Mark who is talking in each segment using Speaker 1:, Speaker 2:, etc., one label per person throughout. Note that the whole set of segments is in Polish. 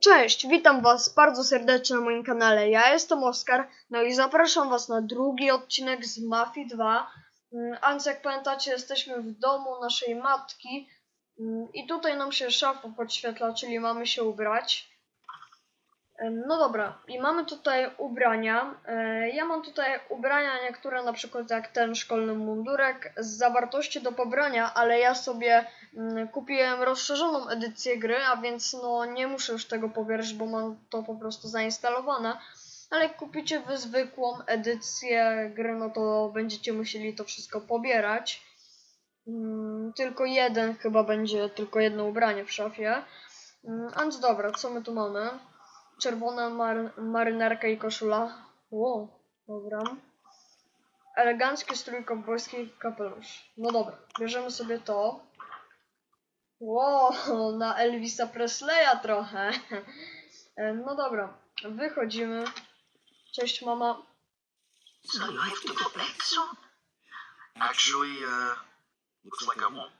Speaker 1: Cześć, witam Was bardzo serdecznie na moim kanale. Ja jestem Oskar, no i zapraszam Was na drugi odcinek z Mafii 2. Mm, A więc jak pamiętacie, jesteśmy w domu naszej matki Mm, i tutaj nam się szafa podświetla, czyli mamy się ubrać. No dobra, i mamy tutaj ubrania. E, Ja mam tutaj ubrania niektóre, na przykład jak ten szkolny mundurek z zawartości do pobrania, ale ja sobie kupiłem rozszerzoną edycję gry, a więc no nie muszę już tego pobierać, bo mam to po prostu zainstalowane. Ale jak kupicie wy zwykłą edycję gry, no to będziecie musieli to wszystko pobierać. Mm, Tylko jeden chyba będzie, tylko jedno ubranie w szafie. Mm, A dobra, co my tu mamy? Czerwona mar marynarka i koszula. Wow, dobra. Elegancki strój kowbojski kapelusz. No dobra, bierzemy sobie to. Wow, na Elvisa Presleya trochę. No dobra, wychodzimy. Cześć mama.
Speaker 2: So you have to go back soon?
Speaker 3: Actually, uh, looks like I won't.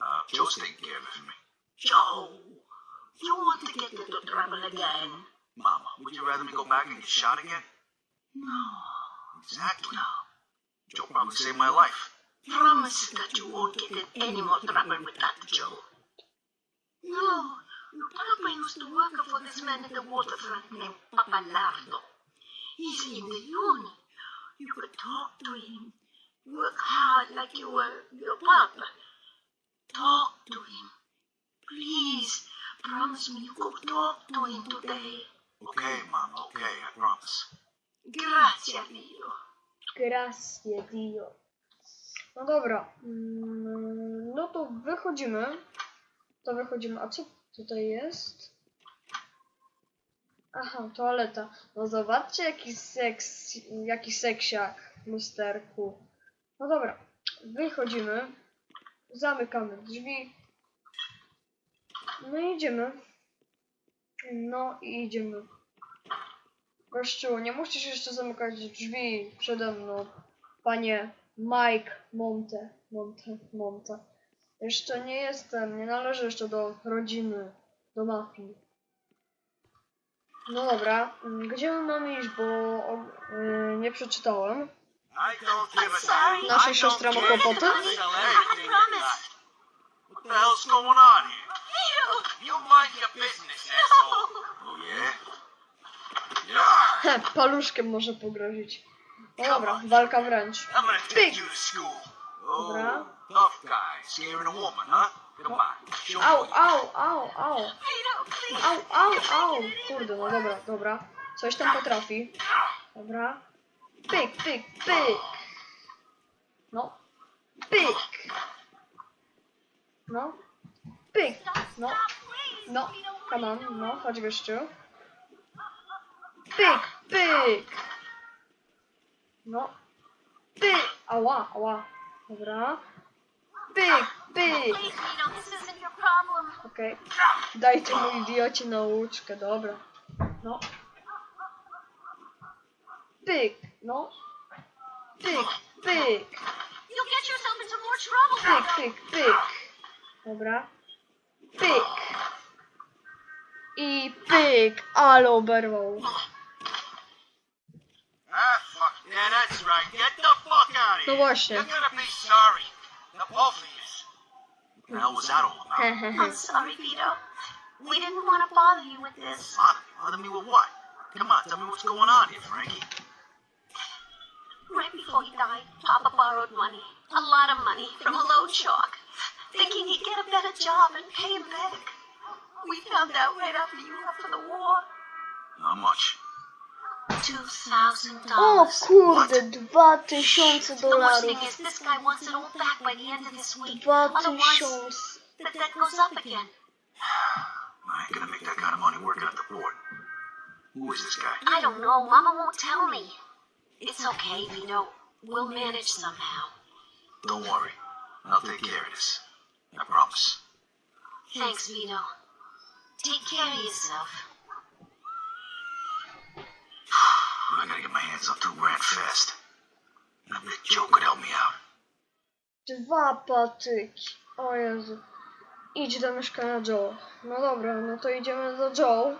Speaker 3: Uh, Joe's taking care of me.
Speaker 2: Joe, you want to get into trouble again?
Speaker 3: Mama, would you rather me go back and get shot again?
Speaker 2: No,
Speaker 3: Exactly.
Speaker 2: no.
Speaker 3: Joe probably saved my life.
Speaker 2: Promise that you won't get in any more trouble with that, Joe. No, your papa used to work for this man at the waterfront named Papa Lardo. He's in the uni. You could talk to him. Work hard like you were your papa. Talk to him. Please, promise me you go talk to him today.
Speaker 3: Okay, Mama, okay, I promise.
Speaker 2: Grazie, Dio.
Speaker 1: Grazie Dio. No dobra. mm, No to wychodzimy. To wychodzimy. A co tutaj jest? Aha, toaleta. No zobaczcie jaki seks, jaki seksiak w lusterku. No dobra. Wychodzimy. Zamykamy drzwi. No i idziemy. No i idziemy. Gościu, nie musisz jeszcze zamykać drzwi przede mną, panie Mike Monte. Monte, Monte. Jeszcze nie jestem, nie należę jeszcze do rodziny, do mafii. No dobra, mm, gdzie my mamy iść, bo o, y, nie przeczytałem. Nasza siostra ma kłopoty? He, paluszkiem może pogrozić. No dobra, walka wręcz.
Speaker 3: School.
Speaker 1: Dobra.
Speaker 3: Tough guy, scaring a woman, huh? Come on, show me
Speaker 1: Au,
Speaker 3: you
Speaker 1: au, au, au. Au, au, au! Kurde, no dobra, dobra. Coś tam potrafi. Dobra. Pyk, pyk, pyk. No. Pyk. No. Pyk. No. No. Come on, no, chodź gościu. Pyk, pyk. No. Pyk. Ała, ała. Dobra. Pyk, pyk. Okej. Dajcie mu idiocie nauczkę, dobra. No. Pyk, no. Pyk, pyk. Pyk, pyk, pyk. Dobra. Pyk. I pyk, ale oberwał.
Speaker 3: Ah, of
Speaker 1: No właśnie.
Speaker 3: You're gonna. The both. What the hell was that all about?
Speaker 2: I'm sorry, Vito. We didn't want to bother you with this.
Speaker 3: Bother, bother me with what? Come on, tell me what's going on here, Frankie.
Speaker 2: Right before he died, Papa borrowed money. A lot of money from a loan shark. Thinking he'd get a better job and pay him back. We found out right after you left for the war.
Speaker 3: How much?
Speaker 2: Two thousand
Speaker 1: O
Speaker 2: dollars.
Speaker 1: kurde, dwa tysiące
Speaker 2: The worst
Speaker 1: dolarów.
Speaker 2: thing is this guy wants it all back by the end of this week.
Speaker 1: Dwa
Speaker 2: Otherwise,
Speaker 1: tysiące.
Speaker 2: the debt goes up again.
Speaker 3: I ain't gonna make that kind of money working at the port. Who is this guy?
Speaker 2: I don't know. Mama won't tell me. It's okay, Vito. We'll manage somehow.
Speaker 3: Don't worry. I'll take care of this. I promise.
Speaker 2: Thanks, Vito. Take care of yourself.
Speaker 3: Gotta get my hands Joe could help me out.
Speaker 1: Dwa patyki. O Jezu. Idź do mieszkania Joe. No dobra, no to idziemy do Joe.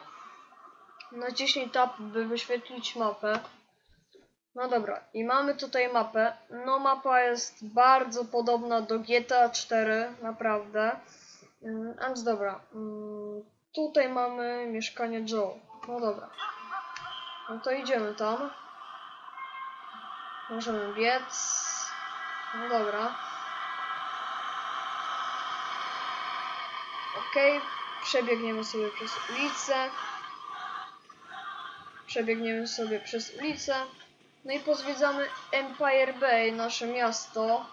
Speaker 1: Naciśnij tab, by wyświetlić mapę. No dobra, i mamy tutaj mapę. No mapa jest bardzo podobna do GTA 4, naprawdę. Mm, Więc dobra, mm, tutaj mamy mieszkanie Joe. No dobra. No to idziemy tam. Możemy biec. No dobra. Okej, przebiegniemy sobie przez ulicę. Przebiegniemy sobie przez ulicę. No i pozwiedzamy Empire Bay, nasze miasto.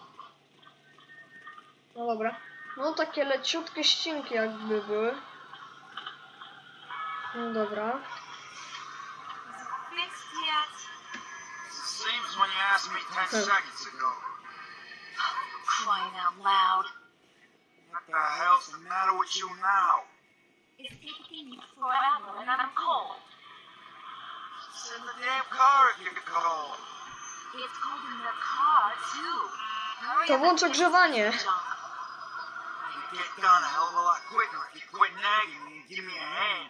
Speaker 1: No dobra. No takie leciutkie ścinki jakby były. No dobra.
Speaker 4: Fixed yet?
Speaker 5: Seems when you asked me ten
Speaker 1: Huh.
Speaker 5: seconds ago.
Speaker 4: Crying out loud.
Speaker 5: What the hell's the matter with you now?
Speaker 4: It's taking you forever and I'm cold.
Speaker 5: Sit in the damn car if you're cold.
Speaker 4: It's cold in the car too. Hurry
Speaker 1: To
Speaker 4: up
Speaker 1: włącz
Speaker 4: and
Speaker 1: ogrzewanie.
Speaker 4: the junk.
Speaker 5: Get done a hell of a lot quicker if you quit nagging and give me a hand.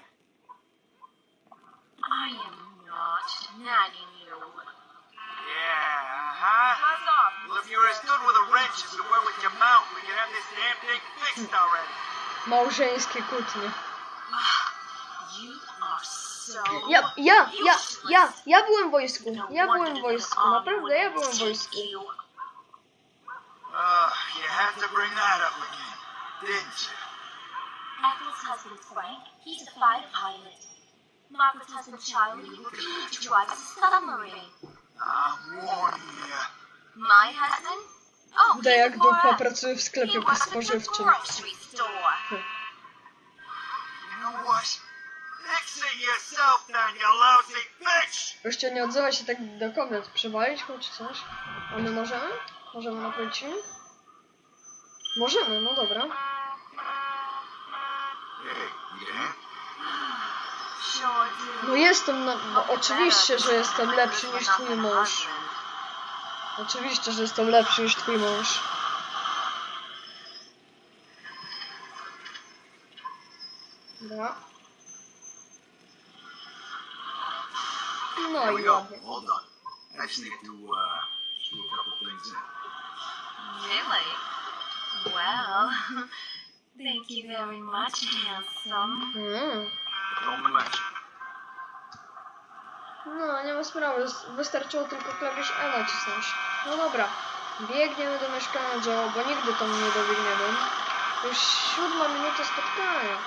Speaker 4: I am not nagging you.
Speaker 5: Yeah, uh-huh.
Speaker 4: Buzz off.
Speaker 5: Well, if you're as good with a wrench as you were with your mouth, we could have this damn thing fixed already.
Speaker 1: Małżeńskie kłótnie.
Speaker 4: You are so.
Speaker 1: Ja, ja, ja,
Speaker 4: useless.
Speaker 1: ja, ja byłem w wojsku.
Speaker 4: No
Speaker 1: Ja
Speaker 4: wonder
Speaker 1: byłem w
Speaker 4: that
Speaker 1: wojsku,
Speaker 4: army
Speaker 1: naprawdę ja
Speaker 4: wouldn't
Speaker 1: byłem w wojsku.
Speaker 5: Uh, you had to bring that up again, didn't you?
Speaker 4: Ethel's husband Frank, he's a fighter pilot. Margaret's husband Charlie, he drives a submarine.
Speaker 5: I'm warning you.
Speaker 4: My husband? Oh, he's
Speaker 1: jak
Speaker 4: a
Speaker 1: dupa pracuje w sklepie
Speaker 4: the
Speaker 1: spożywczym.
Speaker 5: You you!
Speaker 1: Jeszcze nie odzywa się tak do kobiet. Przywalić mu czy coś? A my możemy? Możemy naprawić? Możemy, no dobra.
Speaker 5: Hey, you there?
Speaker 4: Sure do.
Speaker 1: No jestem, no, no oczywiście, że jestem lepszy niż twój mąż. Oczywiście, że jestem lepszy niż twój mąż. Dobra. No
Speaker 5: There we
Speaker 1: i
Speaker 5: go.
Speaker 1: ładnie.
Speaker 5: All done. I just need to, screw a couple things in.
Speaker 4: Really? Well, thank you very much, handsome.
Speaker 1: Mm. No, nie ma sprawy. Wystarczyło tylko klawisz E nacisnąć. No dobra. Biegniemy do mieszkania Joe, bo nigdy tam nie dobiegniemy. Już siódma minuta spotkania.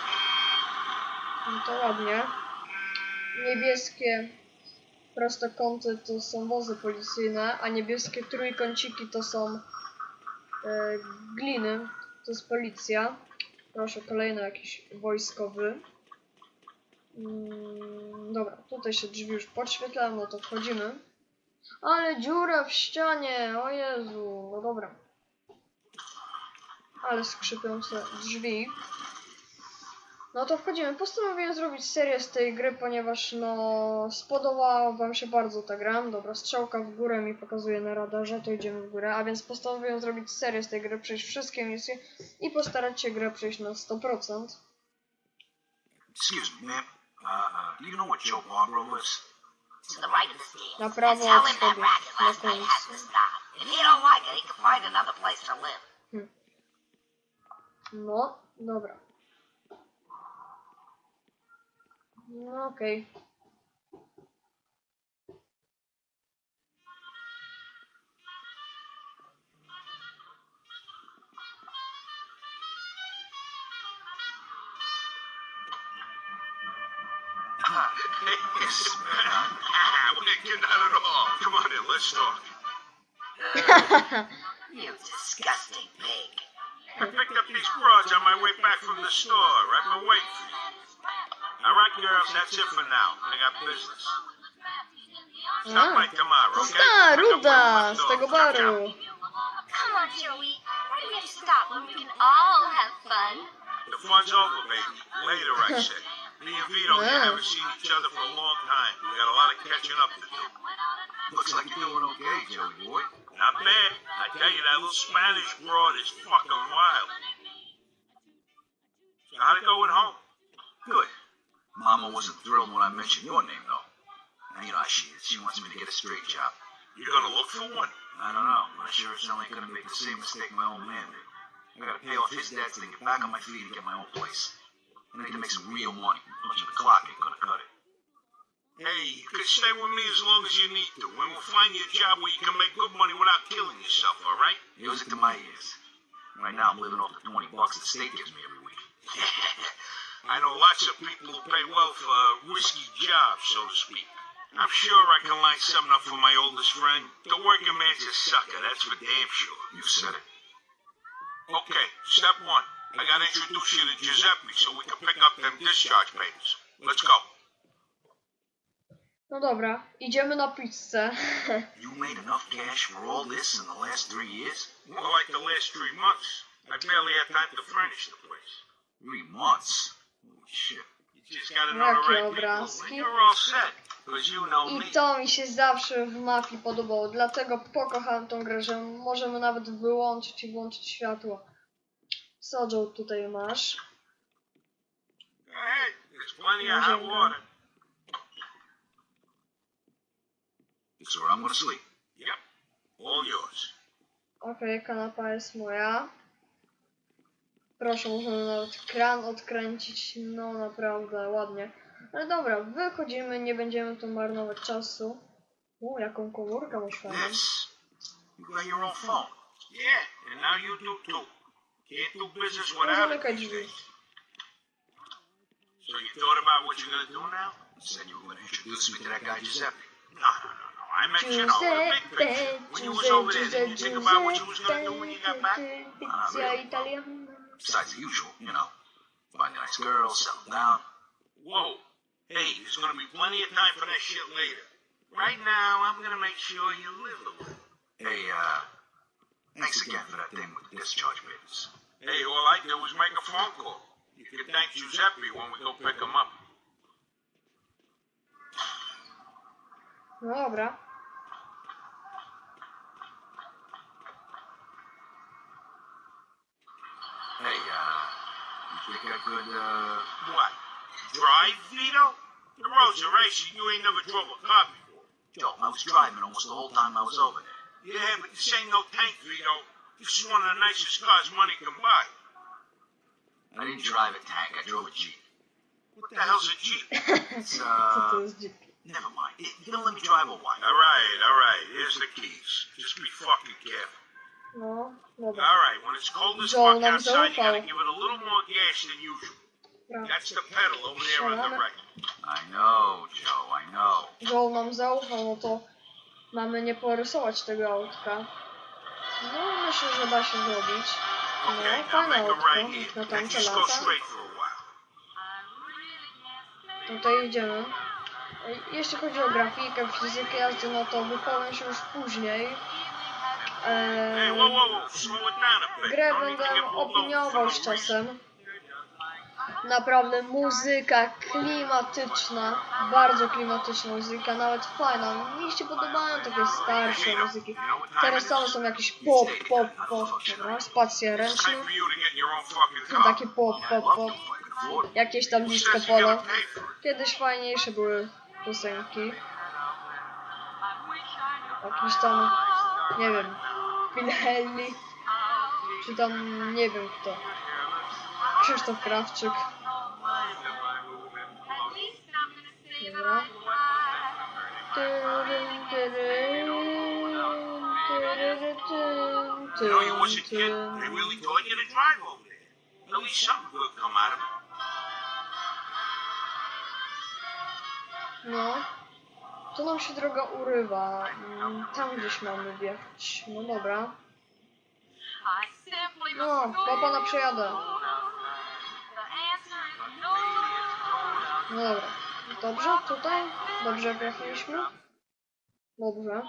Speaker 1: No to ładnie. Niebieskie prostokąty to są wozy policyjne, a niebieskie trójkąciki to są e, gliny. To jest policja. Proszę, kolejny jakiś wojskowy. Mm, dobra, tutaj się drzwi już podświetlają, no to wchodzimy. Ale dziura w ścianie, o Jezu, no dobra. Ale skrzypiące drzwi. No to wchodzimy. Postanowiłem zrobić serię z tej gry, ponieważ no spodobała wam się bardzo ta gra. Dobra, strzałka w górę mi pokazuje na radarze, to idziemy w górę. A więc postanowiłem zrobić serię z tej gry, przejść wszystkie misje i postarać się grę przejść na 100%.
Speaker 5: Excuse me, ma'am. Uh, uh, do you know what Joe Barbaro lives?
Speaker 4: To the right of the stairs.
Speaker 1: Na prawo
Speaker 4: Tell
Speaker 1: od
Speaker 4: him that racket
Speaker 1: na
Speaker 4: last night has to stop. If he don't like it, he can find another place to live.
Speaker 1: No, dobra. No okej.
Speaker 5: Yes, ma'am. Ah, we ain't getting at all. Come on in, let's talk.
Speaker 4: You disgusting pig.
Speaker 5: I picked up these broads on my way back from the store. Right my wait for you. All right, girls, that's it for now. I got business. Stop by tomorrow, okay?
Speaker 1: Ta,
Speaker 5: Pick up
Speaker 1: ruda
Speaker 5: left
Speaker 1: z tego
Speaker 5: Ciao, ciao.
Speaker 1: baru.
Speaker 4: Come on, Joey. Why do we have to stop when we can all have fun?
Speaker 5: The fun's over, baby. Later, I said. Me and Vito
Speaker 1: Yeah.
Speaker 5: haven't seen each other for a long time. We got a lot of catching up to do. Looks like you're doing okay, Joey boy. Not bad. I tell you, that little Spanish broad is fucking wild. So how'd it go at home? Good.
Speaker 3: Mama wasn't thrilled when I mentioned your name, though. Now, you know how she is. She wants me to get a straight job.
Speaker 5: You're gonna look for one?
Speaker 3: I don't know, but I sure as hell ain't gonna make the same mistake my old man did. I gotta pay off his debts and get back on my feet and get my own place. And I can make some real money. Much of the clock ain't gonna cut it.
Speaker 5: Hey, you can stay with me as long as you need to, and we'll find you a job where you can make good money without killing yourself, alright?
Speaker 3: Music to my ears. Right now, I'm living off the 20 bucks the state gives me every week.
Speaker 5: I know lots of people who pay well for risky jobs, so to speak. I'm sure I can line something up for my oldest friend. The working man's a sucker, that's for damn sure.
Speaker 3: You said it.
Speaker 5: Okay, step one. I gotta introduce you to Giuseppe so we can pick up them discharge papers. Let's go.
Speaker 1: No dobra, idziemy na pizzę.
Speaker 3: You made enough cash for all this in the last three years?
Speaker 5: More like the last three months. I barely had time to furnish the place.
Speaker 3: Three months? Holy shit.
Speaker 5: You just gotta know the
Speaker 1: Jakie
Speaker 5: right people,
Speaker 1: obrazki?
Speaker 5: and you're all set. Cause you know me.
Speaker 1: I to mi się zawsze w mafii podobało, dlatego pokochałem tą grę, że możemy nawet wyłączyć i włączyć światło. Co Joe tutaj masz?
Speaker 5: Go ahead. There's plenty of hot water.
Speaker 3: It's where I'm gonna sleep.
Speaker 5: Yep. All yours.
Speaker 1: Okej, kanapa jest moja. Proszę, możemy nawet kran odkręcić. No naprawdę, ładnie. Ale dobra, wychodzimy, nie będziemy tu marnować czasu. U, jaką komórkę masz fajną.
Speaker 3: This? You got your own phone.
Speaker 5: Yeah, and now you do too. Can't do business without it
Speaker 1: Zamykaj
Speaker 5: these
Speaker 1: drzwi.
Speaker 5: days. So you thought about what you're gonna do now?
Speaker 3: You said you were gonna introduce me to that guy Giuseppe.
Speaker 5: No, no, no, no. I meant, you know, the big picture. When you was over there, didn't you think about what you was gonna do when you got back?
Speaker 1: Pizza italiana.
Speaker 3: Besides the usual, you know. Find a nice girl, settle down.
Speaker 5: Whoa. Hey, there's gonna be plenty of time for that shit later. Right now, I'm gonna make sure you live a little.
Speaker 3: Hey, uh, thanks again for that thing with the discharge papers.
Speaker 5: Hey, all I did was make a phone call. You can thank Giuseppe when we go pick him up.
Speaker 1: No dobra.
Speaker 3: Hey, uh, you think I could, uh,
Speaker 5: What? Drive, Vito? The roads are racing. You ain't never drove a car before.
Speaker 3: Joe, I was driving almost the whole time I was over there.
Speaker 5: Yeah, but this ain't no tank, Vito. This is one of the nicest cars money can buy.
Speaker 3: I didn't drive a tank, I drove a Jeep.
Speaker 5: What the hell's a Jeep?
Speaker 3: It's, uh,
Speaker 1: jest
Speaker 3: never mind. It, you don't let me drive a while.
Speaker 5: All right, all right. Here's the keys. Just be fucking careful.
Speaker 1: No, dobra.
Speaker 5: All right, when it's cold as
Speaker 1: Joel
Speaker 5: fuck
Speaker 1: nam
Speaker 5: outside, you gotta
Speaker 1: zaufał.
Speaker 5: give it a little more gas than usual.
Speaker 1: Dobra.
Speaker 5: That's the pedal over there on the right.
Speaker 3: I know, Joe, I know.
Speaker 1: Joel nam zaufał, no to mamy nie porysować tego autka. No, myślę, że da się zrobić. No, fajne autko, na tamte lata. Tutaj idziemy. E, Jeśli chodzi o grafikę, fizykę jazdy, no to wypowiem się już później. Eee, grę będę opiniował z
Speaker 5: no
Speaker 1: czasem. Naprawdę muzyka klimatyczna, bardzo klimatyczna muzyka, nawet fajna. Mi się podobają takie starsze muzyki. Teraz same są jakieś pop, pop, pop, dobra, spacje
Speaker 5: It's
Speaker 1: ręczne,
Speaker 5: car.
Speaker 1: takie pop, pop, pop, jakieś tam disco polo. Kiedyś fajniejsze były piosenki. Jakiś tam, nie wiem, Wilhelmi, czy tam nie wiem kto. Krzysztof Krawczyk. Dobra. Tyrym, tyrym, tyrym, tyrym,
Speaker 5: You know, you was a kid.
Speaker 1: tyrym,
Speaker 5: They really taught you to drive over there. At least something good come out of it.
Speaker 1: No. Tu nam się droga urywa. Mm, Tam gdzieś mamy wjechać. No dobra. No, papa na przejadę. No dobra. Dobrze, tutaj? Dobrze wjechaliśmy? Dobrze.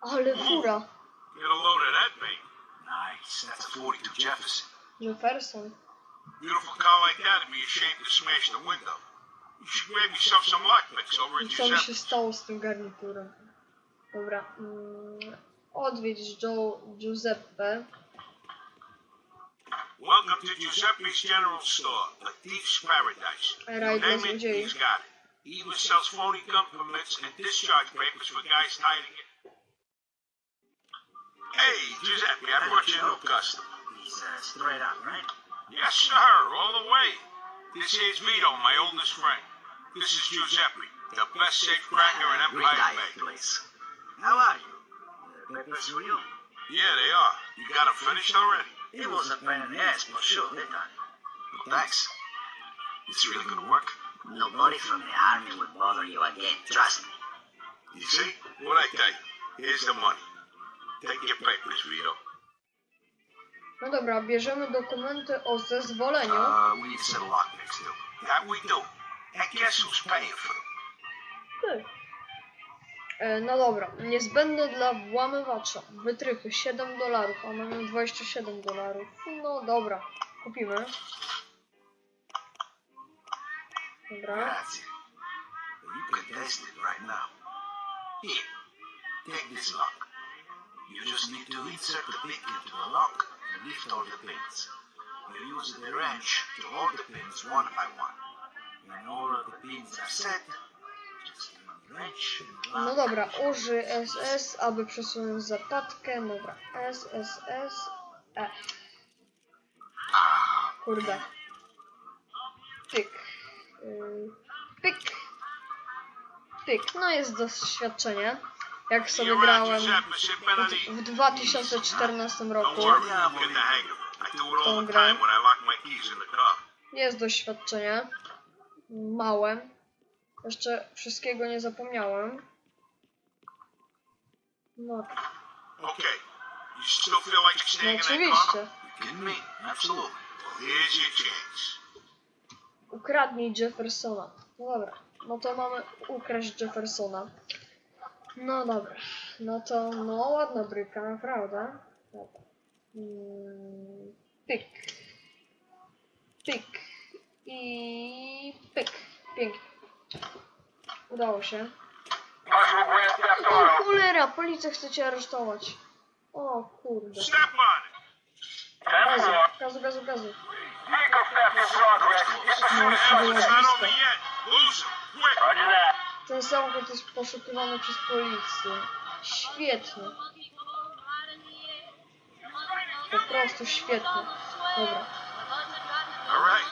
Speaker 1: Ale fura.
Speaker 5: Get a load of that thing.
Speaker 3: Nice, that's a 42 Jefferson.
Speaker 1: Jefferson.
Speaker 5: Beautiful car like that would be ashamed to smash the window. You should grab yourself some lockpicks over
Speaker 1: I
Speaker 5: at
Speaker 1: co mi się
Speaker 5: Giuseppe.
Speaker 1: stało z tym garniturem? Dobra. Mm, odwiedź Joe, Giuseppe.
Speaker 5: Welcome to Giuseppe's General Store, the thief's paradise. Name it, he's got it. He even sells phony gun permits and discharge papers for guys hiding it. Hey, Giuseppe, I brought you a new customer.
Speaker 3: He's uh, straight up, right?
Speaker 5: Yes, sir, all the way. This here's Vito, my oldest friend. This is Giuseppe, the best safe cracker in Empire Bay.
Speaker 3: place. How are you? The papers for you.
Speaker 5: Yeah, they are. You got them finished already?
Speaker 3: It was a pain in the ass, but sure, they're done. Well, thanks. It's really gonna work. Nobody from the army would bother you again, trust me.
Speaker 5: You see? What I tell you? Here's the money. Take your papers, Vito.
Speaker 1: No dobra, bierzemy dokumenty o zezwoleniu.
Speaker 3: Uh, we need to settle next too.
Speaker 5: That we do. And guess who's paying for them?
Speaker 1: Ty. E, No dobra, niezbędne dla włamywacza. Wytrychy 7 dolarów, a mamy 27 dolarów. No dobra, kupimy. Dobra.
Speaker 3: You just need to insert the pick into the lock and lift all the pins. You use the wrench to hold the pins one by one. When all of the pins are set, just
Speaker 1: No dobra, użyj SS, aby przesunąć zapadkę. Dobra, SSS. E.
Speaker 3: Ah,
Speaker 1: Kurde. Pyk. Yy, Pyk. Pyk. No jest doświadczenie. Jak sobie grałem w 2014
Speaker 5: Don't
Speaker 1: roku. Tą grę. Jest doświadczenie. Małe. Jeszcze wszystkiego nie zapomniałem. No,
Speaker 5: Okay. You still feel like
Speaker 1: no
Speaker 5: staying in that car?
Speaker 1: oczywiście.
Speaker 3: you kidding me? Absolutely.
Speaker 5: Well, here's your chance.
Speaker 1: Ukradnij Jeffersona. No dobra. No to mamy ukraść Jeffersona. No dobra. No to, no ładna bryka, naprawdę. Dobra. Mm, Pyk. Pyk. I pyk. Pięknie. Udało się. O cholera, policja chce cię aresztować. O kurde.
Speaker 5: Step on it.
Speaker 1: Gazu, gazu, gazu, gazu. Ten samochód jest poszukiwany przez policję. Świetnie. Po prostu świetnie. Dobra.
Speaker 5: All right.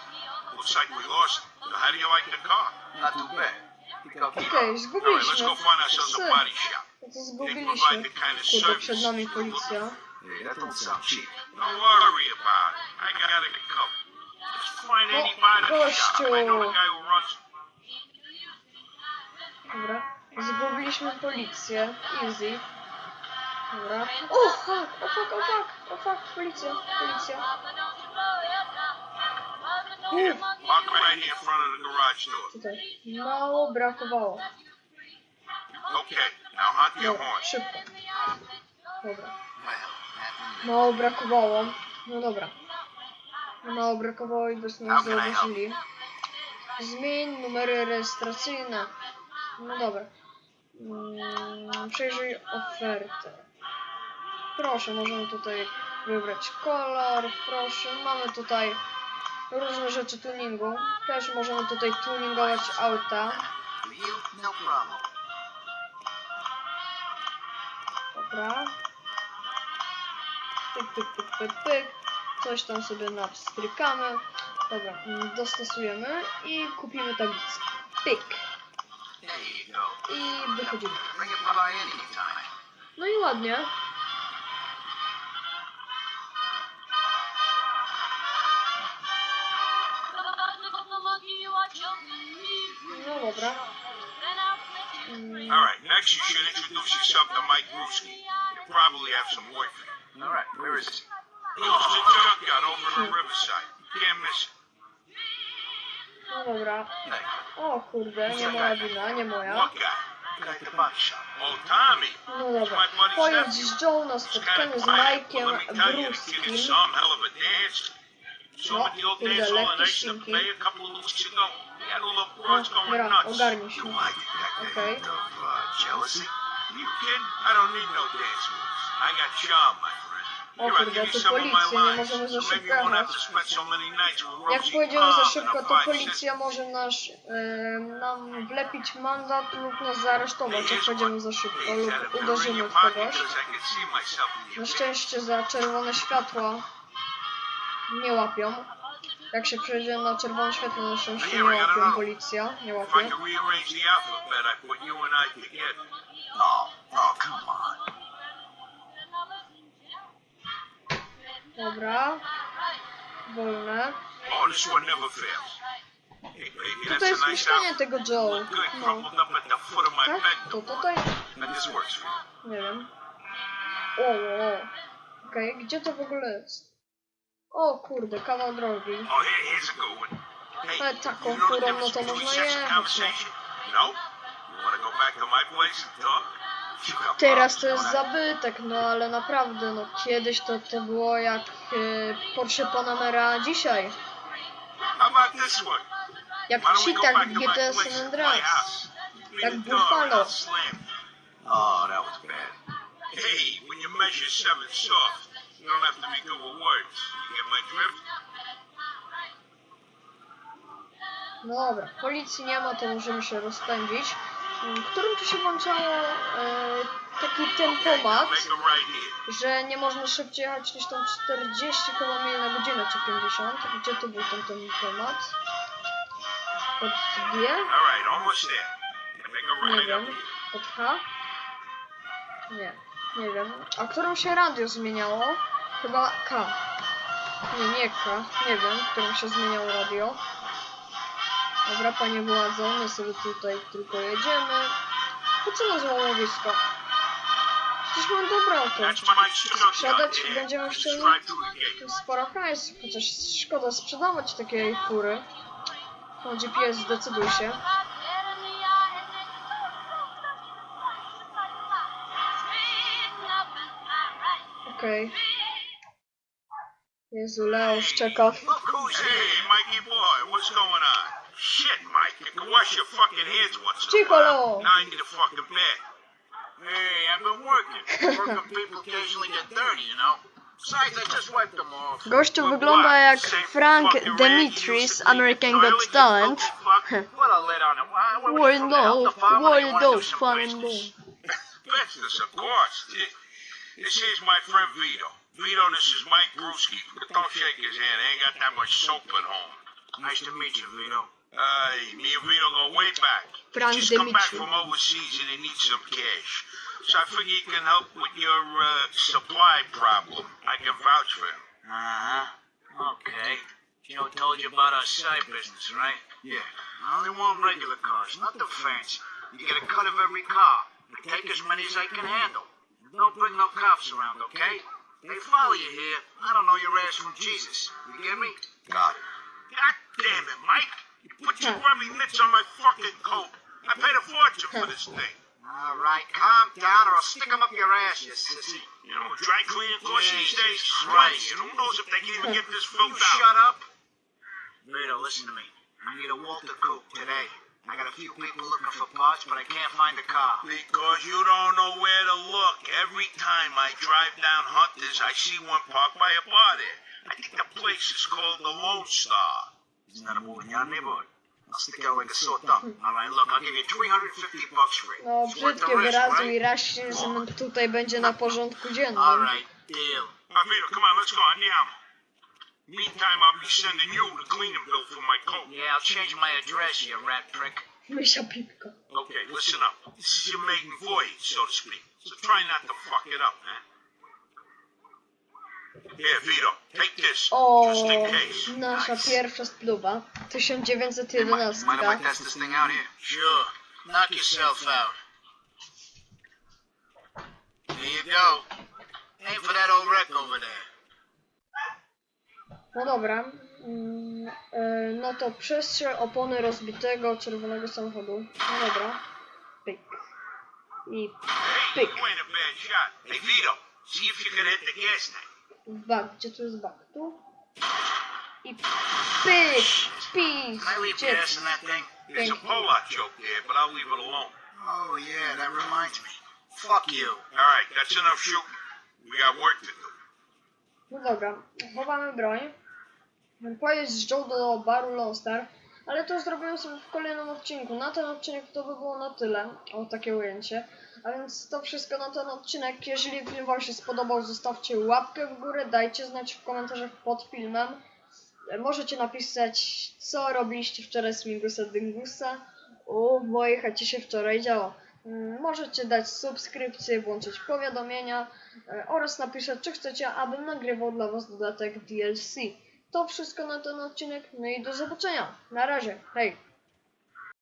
Speaker 5: Looks like we lost. How do you like the car?
Speaker 3: Think I'll keep
Speaker 1: Okej, zgubiliśmy. No to zgubiliśmy.
Speaker 5: provide the kind of
Speaker 1: Kurde, przed nami policja.
Speaker 3: Hey, that don't sound cheap.
Speaker 5: Don't worry about it. I got it covered. Just find any body shop. I know the
Speaker 1: gościu.
Speaker 5: guy who runs it.
Speaker 1: Dobra. Zgubiliśmy policję. Easy. Dobra. O fuck, o fuck, o fuck, o fuck, policja, policja. Uff,
Speaker 5: Park right here in front of the garage door.
Speaker 1: tutaj. Mało brakowało.
Speaker 5: Okay, now honk your
Speaker 1: Dobra,
Speaker 5: horn.
Speaker 1: szybko. Dobra. Mało brakowało. No dobra. Mało brakowało i byśmy nas zauważyli. Zmień numery rejestracyjne. No dobra. Mm, przejrzyj ofertę. Proszę, możemy tutaj wybrać kolor. Proszę, mamy tutaj różne rzeczy tuningu. Też możemy tutaj tuningować auta. Dobra. Pyk, pyk, pyk, pyk, pyk. Coś tam sobie napstrykamy. Dobra, mm, dostosujemy i kupimy tablicę. Pyk. I wychodzimy. No i ładnie.
Speaker 5: All right, next you should introduce yourself to Mike Brewski. He'll probably have some work for you.
Speaker 3: All right, where is it?
Speaker 5: He owns the junkyard over in the riverside. You can't miss it.
Speaker 1: No dobra.
Speaker 3: Hey,
Speaker 1: O kurde, nie moja wina, nie moja.
Speaker 5: What guy?
Speaker 3: guy at the body shop.
Speaker 5: Oh, Tommy.
Speaker 1: No dobra. Pojedź z Joe na
Speaker 5: He's kind
Speaker 1: spotkanie
Speaker 5: of
Speaker 1: z
Speaker 5: quiet, but
Speaker 1: Mike'iem
Speaker 5: let me tell you, the kid is
Speaker 1: Bruskim.
Speaker 5: some hell of a dancer. Saw him at the old
Speaker 1: No,
Speaker 5: dance hall in
Speaker 1: lekkie
Speaker 5: Islip
Speaker 1: szynki.
Speaker 5: Bay a couple of weeks ago. He had all the
Speaker 1: No,
Speaker 5: broads going
Speaker 1: gra, ogarnij się.
Speaker 5: friend.
Speaker 1: O kurde,
Speaker 5: my
Speaker 1: policja, nie możemy za szybko
Speaker 5: to
Speaker 1: jechać. Jak pojedziemy za
Speaker 5: Palm
Speaker 1: szybko, to policja może nasz, e, nam wlepić mandat lub nas zaaresztować, jak pojedziemy za szybko lub uderzymy w kogoś. Na szczęście za czerwone światła nie łapią. Jak się przejedzie na czerwone światło, na szczęście nie łapią policja, nie łapie.
Speaker 6: Oh, oh.
Speaker 1: Dobra. Wolne.
Speaker 5: Oh,
Speaker 1: Tutaj jest mieszkanie tego Joe. No. Tak? To tutaj? Nie wiem. O, o, o. Okej, gdzie to w ogóle jest? O kurde, kawał drogi. Ale taką furą, no
Speaker 5: difference
Speaker 1: to można jechać. No.
Speaker 5: No?
Speaker 1: Teraz to jest zabytek, no ale naprawdę, no kiedyś to, to było jak e, Porsche Panamera dzisiaj. Jak cheetah w GTA San Andreas. Jak Buffalo.
Speaker 6: Oh, that was bad.
Speaker 5: Hey, when you measure seven soft, you don't have to good with words. You get my drift?
Speaker 1: No dobra, policji nie ma, to możemy się rozpędzić. Mm, Którym tu się włączało e, taki tempomat,
Speaker 5: Make
Speaker 1: że nie można szybciej jechać niż tam 40 km na godzinę czy 50. Gdzie tu był ten tempomat? Pod G?
Speaker 5: Make
Speaker 1: Nie
Speaker 5: up
Speaker 1: wiem. Pod H? Nie, nie wiem. A którą się radio zmieniało? Chyba K. Nie, nie K. Nie wiem, którą się zmieniało radio. Dobra, panie władzo, my sobie tutaj tylko jedziemy. Po co nas łowisko? Przecież mam dobre auto. Sprzedać będziemy. To jest sporo hajs, chociaż szkoda sprzedawać takiej fury. No GPS zdecyduj się. Okej. Jezu, Leo szczeka.
Speaker 5: Look who's here. Hey, Mikey boy, what's going on? Shit, Mike, you can wash your fucking hands once in a while. Now I need a fucking bed.
Speaker 3: Hey, I've been working. Working people occasionally get dirty, you know. Besides, I just wiped them off.
Speaker 1: Gościu wygląda jak Frank Dimitri z American Got Talent.
Speaker 3: Well, I let on him. Why, why
Speaker 1: no,
Speaker 3: the health department,
Speaker 1: well,
Speaker 3: they wanna
Speaker 1: no,
Speaker 3: do some
Speaker 1: fun
Speaker 3: business.
Speaker 5: Of course. This here's my friend Vito. Vito, this is Mike Brewski. But don't shake his hand. I ain't got that much soap at home.
Speaker 3: Nice to meet you, Vito.
Speaker 5: Uh, me and Vito go way back.
Speaker 1: Frank
Speaker 5: Just come back from overseas and they need some cash. So I figure you can help with your uh, supply problem. I can vouch for him.
Speaker 3: Uh-huh. Okay. Joe told you about our side business, right?
Speaker 6: Yeah.
Speaker 3: I only want regular cars, not the fancy. You get a cut of every car. I take as many as I can handle. Don't bring no cops around, okay? They follow you here. I don't know your ass from Jesus. You get me?
Speaker 6: Got it.
Speaker 5: God damn it, Mike! You put your grubby mitts on my fucking coat. I paid a fortune for this thing.
Speaker 3: All right, calm down or I'll stick them up your ass, you sissy.
Speaker 5: You know, dry cleaning costs these days money, and who knows if they can even get this filled out.
Speaker 3: shut up. Vito, listen to me. I need a Walter Coupe today. I got a few people looking for parts, but I can't find a car.
Speaker 5: Because you don't know where to look. Every time I drive down Hunters, I see one parked by a bar there. I think the place is called the Lone Star.
Speaker 3: Isn't that a move in your neighborhood? I'll stick out like a sore thumb. All right, look, I'll give you 350 bucks for it.
Speaker 1: No,
Speaker 3: It's worth the
Speaker 1: brzydkie
Speaker 3: risk,
Speaker 1: wyrazy i
Speaker 3: right?
Speaker 1: rasizm tutaj będzie na porządku
Speaker 3: All
Speaker 1: dziennym.
Speaker 3: right, deal.
Speaker 5: All right, come on, let's go. Andiamo. Meantime, I'll be sending you the cleaning bill for my coat.
Speaker 3: Yeah, I'll change my address, you rat prick.
Speaker 1: Mysia pipka.
Speaker 5: Okay, listen up. This is your maiden voyage, so to speak. So try not to fuck it up, man. Here, Vito, take this.
Speaker 1: O,
Speaker 5: Just in case.
Speaker 1: nasza pierwsza spluwa.
Speaker 3: Hey, Mike,
Speaker 1: 1911.
Speaker 3: mind if I test this thing out here? Sure. Knock yourself out. Here you go. Aim for that old wreck over there.
Speaker 1: No dobra. Mm, e, No to przestrzel opony rozbitego czerwonego samochodu. No dobra. Pyk. I w bak. Gdzie tu jest bak? Tu. I pyk. Pis.
Speaker 3: Can I leave
Speaker 1: Gdzie?
Speaker 3: gas in that thing?
Speaker 5: There's a Polak joke there, but I'll leave it alone.
Speaker 3: Oh, yeah, that reminds me. Fuck you.
Speaker 5: All right, that's enough shooting. We got work to do.
Speaker 1: No dobra, chowamy broń. Pojedź z Joe do baru Lone ale to zrobimy sobie w kolejnym odcinku. Na ten odcinek to by było na tyle. O, takie ujęcie. A więc to wszystko na ten odcinek. Jeżeli film Wam się spodobał, zostawcie łapkę w górę, dajcie znać w komentarzach pod filmem. E, Możecie napisać, co robiliście wczoraj z Mingusa Dyngusa. U, w mojej się wczoraj działo. Mm, Możecie dać subskrypcję, włączyć powiadomienia e, oraz napisać, czy chcecie, abym nagrywał dla Was dodatek DLC. To wszystko na ten odcinek, no i do zobaczenia. Na razie, hej!